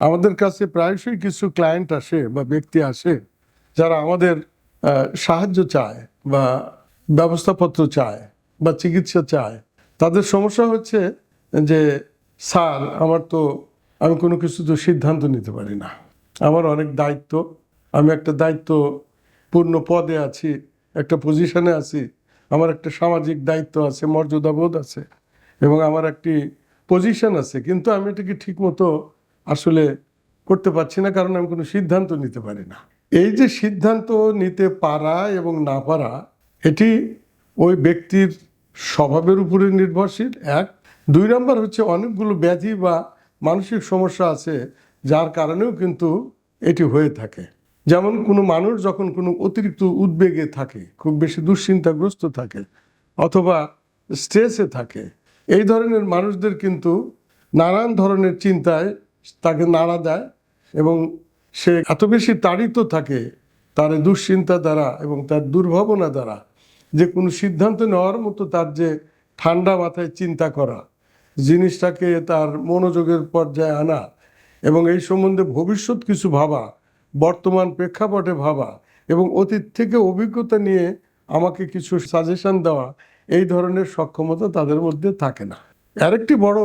আমাদের কাছে প্রায়শই কিছু ক্লায়েন্ট আসে বা ব্যক্তি আসে যারা আমাদের সাহায্য চায় বা ব্যবস্থাপত্র চায় বা চিকিৎসা চায়। তাদের সমস্যা হচ্ছে যে, স্যার, আমার তো আমি কোনো কিছু তো সিদ্ধান্ত নিতে পারি না। আমার অনেক দায়িত্ব। আমি একটা দায়িত্ব পূর্ণ পদে আছি, একটা পজিশনে আছি। আমার একটা সামাজিক দায়িত্ব আছে, মর্যাদাবোধ আছে এবং আমার একটি পজিশন আছে। কিন্তু আমি এটাকে ঠিক মতো আসলে করতে পারছি না, কারণ আমি কোনো সিদ্ধান্ত নিতে পারি না। এই যে সিদ্ধান্ত নিতে পারা এবং না পারা, এটি ওই ব্যক্তির স্বভাবের উপরে নির্ভরশীল, এক। দুই নম্বর হচ্ছে অনেকগুলো ব্যাধি বা মানসিক সমস্যা আছে, যার কারণেও কিন্তু এটি হয়ে থাকে। যেমন কোনো মানুষ যখন কোনো অতিরিক্ত উদ্বেগে থাকে, খুব বেশি দুশ্চিন্তাগ্রস্ত থাকে অথবা স্ট্রেসে থাকে, এই ধরনের মানুষদের কিন্তু নানান ধরনের চিন্তায় তাকে নাড়া দেয় এবং সে এত বেশি তাড়িত থাকে তার দুশ্চিন্তা দ্বারা এবং তার দুর্ভাবনা দ্বারা যে কোনো সিদ্ধান্ত নেওয়ার মতো তার যে ঠান্ডা মাথায় চিন্তা করা, জিনিসটাকে তার মনোযোগের পর্যায়ে আনা এবং এই সম্বন্ধে ভবিষ্যৎ কিছু ভাবা, বর্তমান প্রেক্ষাপটে ভাবা এবং অতীত থেকে অভিজ্ঞতা নিয়ে আমাকে কিছু সাজেশন দেওয়া, এই ধরনের সক্ষমতা তাদের মধ্যে থাকে না। আরেকটি বড়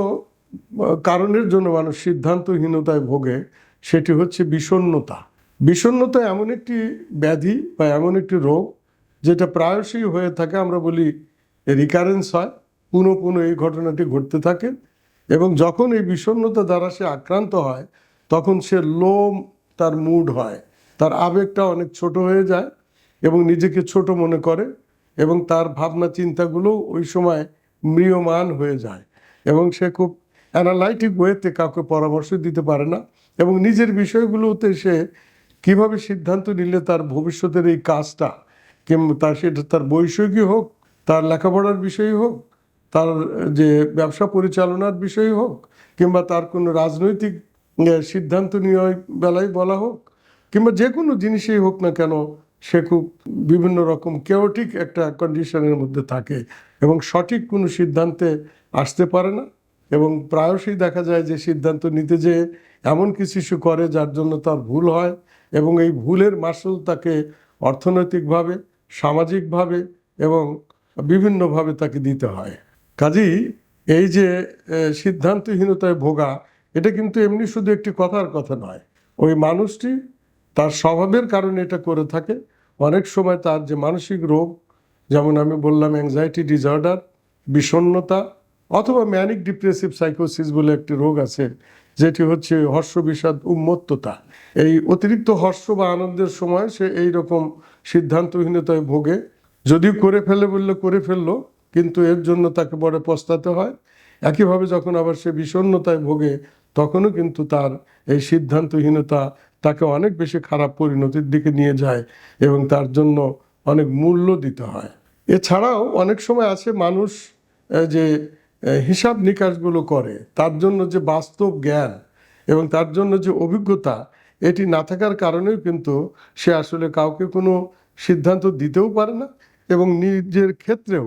কারণের জন্য মানুষ সিদ্ধান্তহীনতায় ভোগে, সেটি হচ্ছে বিষণ্ণতা। বিষণ্ণতা এমন একটি ব্যাধি বা এমন একটি রোগ যেটা প্রায়শই হয়ে থাকে, আমরা বলি রিকারেন্স হয়, পুনঃ পুনঃ এই ঘটনাটি ঘটতে থাকে এবং যখন এই বিষণ্ণতা দ্বারা সে আক্রান্ত হয়, তখন সে লোম তার মুড হয়, তার আবেগটা অনেক ছোট হয়ে যায় এবং নিজেকে ছোট মনে করে এবং তার ভাবনা চিন্তাগুলো ওই সময় ম্রিয়মান হয়ে যায় এবং সে খুব অ্যানালাইটিক ওয়েতে কাউকে পরামর্শ দিতে পারে না এবং নিজের বিষয়গুলোতে সে কীভাবে সিদ্ধান্ত নিলে তার ভবিষ্যতের এই কাজটা কিংবা তার সেটা, তার বৈষয়িকই হোক, তার লেখাপড়ার বিষয়ই হোক, তার যে ব্যবসা পরিচালনার বিষয়ই হোক, কিংবা তার কোনো রাজনৈতিক সিদ্ধান্ত নেওয়ার বেলায় বলা হোক, কিংবা যে কোনো জিনিসেই হোক না কেন, সে খুব বিভিন্ন রকম কেওটিক একটা কন্ডিশনের মধ্যে থাকে এবং সঠিক কোনো সিদ্ধান্তে আসতে পারে না। এবং প্রায়শই দেখা যায় যে সিদ্ধান্ত নিতে যে এমন কিছু সে করে যার জন্য তার ভুল হয় এবং এই ভুলের মাসুল তাকে অর্থনৈতিকভাবে, সামাজিকভাবে এবং বিভিন্নভাবে তাকে দিতে হয়। কাজেই এই যে সিদ্ধান্তহীনতায় ভোগা, এটা কিন্তু এমনি শুধু একটি কথার কথা নয়। ওই মানুষটি তার স্বভাবের কারণে এটা করে থাকে। অনেক সময় তার যে মানসিক রোগ, যেমন আমি বললাম অ্যাংজাইটি ডিসঅর্ডার বিষণ্ণতা অথবা ম্যানিক ডিপ্রেসিভ সাইকোসিস বলে একটি রোগ আছে, যেটি হচ্ছে হর্ষ বিষাদ উন্মত্ততা। এই অতিরিক্ত হর্ষ বা আনন্দের সময় সে এই রকম সিদ্ধান্তহীনতায় ভোগে। যদিও করে ফেলে বললে করে ফেলল, কিন্তু এর জন্য তাকে পরে পস্তাতে হয়। একইভাবে যখন আবার সে বিষণ্ণতায় ভোগে, তখনও কিন্তু তার এই সিদ্ধান্তহীনতা তাকে অনেক বেশি খারাপ পরিণতির দিকে নিয়ে যায় এবং তার জন্য অনেক মূল্য দিতে হয়। এছাড়াও অনেক সময় আছে মানুষ যে হিসাব নিকাশগুলো করে। তার জন্য যে বাস্তব জ্ঞান এবং তার জন্য যে অভিজ্ঞতা, এটি না থাকার কারণেও কিন্তু সে আসলে কাউকে কোনো সিদ্ধান্ত দিতেও পারে না এবং নিজের ক্ষেত্রেও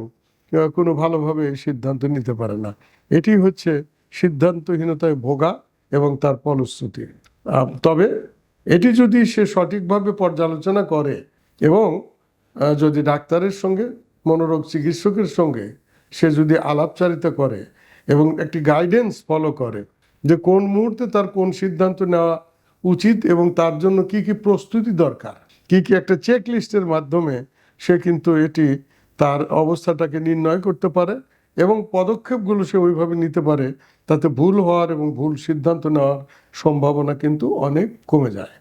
কোনো ভালোভাবে সিদ্ধান্ত নিতে পারে না। এটি হচ্ছে সিদ্ধান্তহীনতায় ভোগা এবং তার ফলশ্রুতি। তবে এটি যদি সে সঠিকভাবে পর্যালোচনা করে এবং যদি ডাক্তারের সঙ্গে, মনোরোগ চিকিৎসকের সঙ্গে সে যদি আলাপচারিতা করে এবং একটি গাইডেন্স ফলো করে যে কোন মুহূর্তে তার কোন সিদ্ধান্ত নেওয়া উচিত এবং তার জন্য কি কি প্রস্তুতি দরকার, কি কি একটা চেক লিস্টের মাধ্যমে সে কিন্তু এটি তার অবস্থাটাকে নির্ণয় করতে পারে এবং পদক্ষেপগুলো সে ওইভাবে নিতে পারে, তাতে ভুল হওয়ার এবং ভুল সিদ্ধান্ত নেওয়ার সম্ভাবনা কিন্তু অনেক কমে যায়।